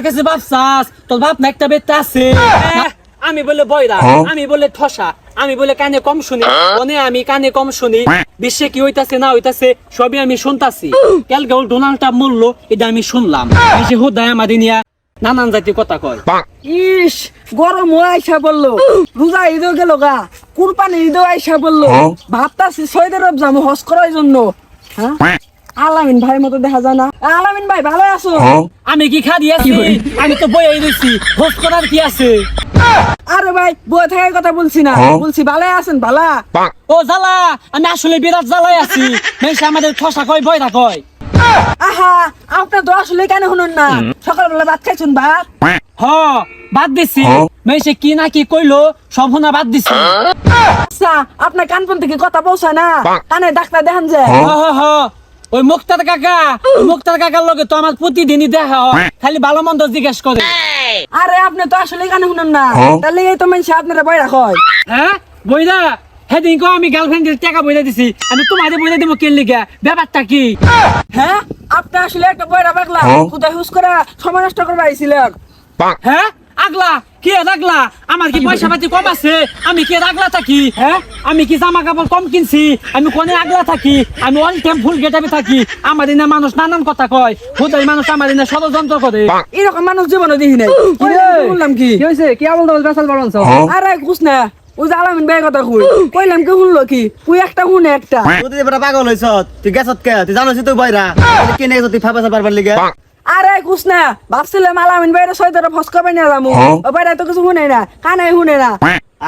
আমার কাছে বাপ চাস তোর বাপ না একটা বেটা আছে। আমি বলে বয়রা আমি বলে ঠসা আমি বলে কানে কম শুনি মনে আমি কানে কম শুনি বিশ্বে কি হইতাছে না হইতাছে সবই আমি শুনতাছি। কালকে ওর ডোনাল্ড ট্রাম্প মরলো এটা আমি শুনলাম। এসে হুদায় আমাদের নিয়া নানান জাতি কথা কয়। ইস গরম হয়ে আইসা বলল। রোজা ঈদও গেল গা কুরবানি ঈদও আইসা বলল। ভাবতাছি সৌদি আরব যাব হজ করার জন্য। হ্যাঁ? আলামিন ভাই মতো দেখা যায় না। আলামিন ভাই ভালো আছো? আমি কি খা দিয়েছি আমি তো বই হোস করার কি আছে? আরে ভাই থাকার কথা বলছি না। বলছি ভালো আছেন ভালা? ও জ্বালা আমি আসলে বিরাট আছি। আমাদের ঠসা কয় বয়রা কয়? আহা আপনার তো আসলে কেন শুনুন না? সকালবেলা ভাত খাইছুন ভাত? হ বাদ দিছি। মেসে কি না কি কইলো সব বাদ দিছি। আচ্ছা আপনার কানপন থেকে কথা পৌঁছায় না? কানে ডাক্তার দেখান যে হ হ। ওই মুক্তার কাকা মুক্তার কাকার লগে তো আমার প্রতিদিনই দেখা হয়। খালি ভালো মন্দ জিজ্ঞেস করে। আরে আপনি তো আসলে কানে শুনুন না। তাহলে এই তো মানুষ আপনারা বই রাখয় হ্যাঁ? বইরা? কো আমি গার্লফ্রেন্ডের টাকা বইরা দিছি। আমি তোমাদের বইরা দিব কেন লিগা? ব্যাপারটা কি? হ্যাঁ? আপনি আসলে একটা বইরা বাগলা কোথায় হুস করা সময় নষ্ট করবা আইছিলেন। হ্যাঁ? আগলা। কি আগলা আমার কি পয়সা পাতি কম আছে? আমি কি আগলা থাকি? হ্যাঁ? আমি কি জামা কাপড় কম কিনছি? আমি কোনে আগলা থাকি? আমি অল টাইম ফুল গেটাবে থাকি। আমার দিনে মানুষ নানান কথা কয়। হুদাই মানুষ আমার দিনে ষড়যন্ত্র করে। এরকম মানুষ জীবনে দেখি নাই। বললাম কি? হয়েছে কি আমল দল বেসাল বাড়ানছ আরে কুছ না। ওই যে আলামিন ভাই কথা কই। কইলাম কি শুনলো কি? তুই একটা শুনে একটা। তুই পাগল হইছ তুই গেছত কে? তুই জানোস তুই বইরা কেনে গেছ তুই ফাঁপা পারবার লিগে। আরে কুছ না ভাবছিলাম আলামিন সৈতরে ফসকা বানিয়ে যাব ও বাইরে তো কিছু শুনে না কানে শুনে না।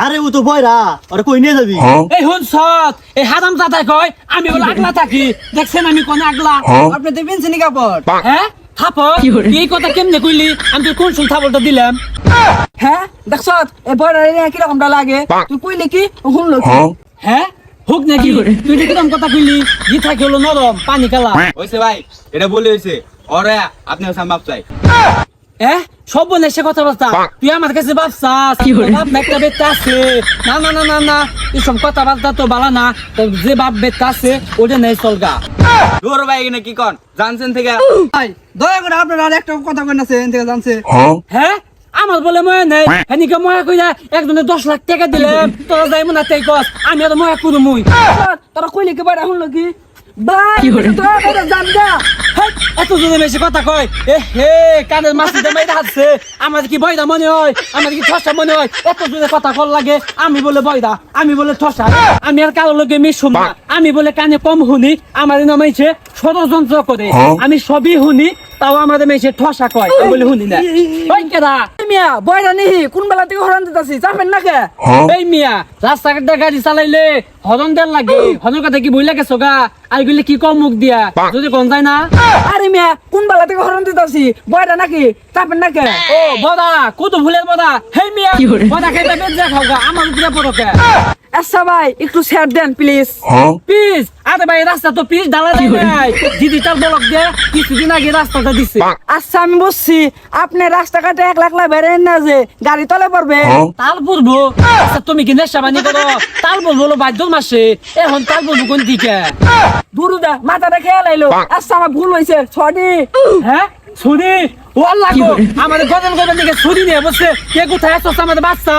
আরে ও তো বইরা ওরে কই নিয়ে যাবি? এই হুন সৎ এই হারাম জাতাই কয় আমি বলে? আগলা থাকি। দেখছেন আমি কোনে আগলা? আপনি তো পেনশনি কাপড়। হ্যাঁ? থাপড়? এই কথা কেমনে কইলি? আমি তোর কোন শুন থাপড়টা দিলাম? হ্যাঁ? দেখছ এ বড় কিরকমটা লাগে? তুই কইলি কি? শুনলো হ্যাঁ? হুক নাকি? তুই যে কিরম কথা কইলি? জি থাকে হলো নরম পানি কালা হয়েছে ভাই এটা বলে হয়েছে ওরে আপনি হচ্ছেন বাপ চাই। হ্যাঁ সব বলে সে তুই আমার কাছে বাপ একটা আছে। না না না না না। এসব কথাবার্তা তো বালা না। তোর যে বাপ বেটা আছে ওটা নেই চলগা। দূর ভাই এখানে কি কন? জানছেন থেকে? ভাই দয়া করে আপনারা আর একটা কথা থেকে জানছে। হ্যাঁ? আমার বলে ময়া নেই। এনিকে ময়া কইরা একজনে দশ লাখ টাকা দিলাম তোরা যাই মনে তাই কস আমি আর ময়া করু মুই তোরা কইলি কি বাইরে শুনলো কি ভাই এত জনে বেশি কথা কয়? এ হে কানের মাসিতে মাইরা হাসছে আমার কি বয়দা মনে হয়? আমার কি ঠসা মনে হয়? এত জনে কথা কল লাগে। আমি বলে বয়দা আমি বলে ঠসা। আমি আর কারও লোকে মিশুম না। আমি বলে কানে কম শুনি। আমার নামাইছে ষড়যন্ত্র করে। আমি সবই শুনি। তাও আমাদের মেয়েছে ঠসা কয় বলে শুনি না। ওই কেদা মিয়া বয়রা নিহি কোন বেলা থেকে দিতাছি যাবেন না কে? এই মিয়া রাস্তাঘাটে গাড়ি চালাইলে দেন লাগে। হরন কথা কি বই লাগে সোগা আর গুলি কি কম মুখ দিয়া? যদি কোন যায় না? আরে মিয়া কোন বেলা থেকে হরান দিতাছি? বয়রা নাকি যাবেন না কে? ও বদা কত ভুলের বদা। হেই মিয়া বদা খাইতে যা খাওগা আমার উপরে পড়কে আচ্ছা ভাই একটু শেয়ার দেন প্লিজ পিস আরে ভাই রাস্তা তো পিস ঢালা দেয় নাই। দিদি তার বলক দিয়ে কিছুদিন আগে রাস্তাটা দিছে। আচ্ছা আমি বুঝছি। আপনি রাস্তাঘাটে এক লাখ লাখ বেরেন না যে গাড়ি তলে পড়বে। তাল বলব আচ্ছা তুমি কি নেশা বানি করো? তাল বলব হলো বাদ্য মাসে। এখন তাল বলব কোন দিকে? দুরুদা মাথাটা খেয়াল আইলো। আচ্ছা আমার ভুল হয়েছে সরি হ্যাঁ? ছুরি? ও আল্লাহ আমাদের গজল করবেন দিকে ছুরি নিয়ে বসে কে কোথায় আসছে আমাদের বাচ্চা।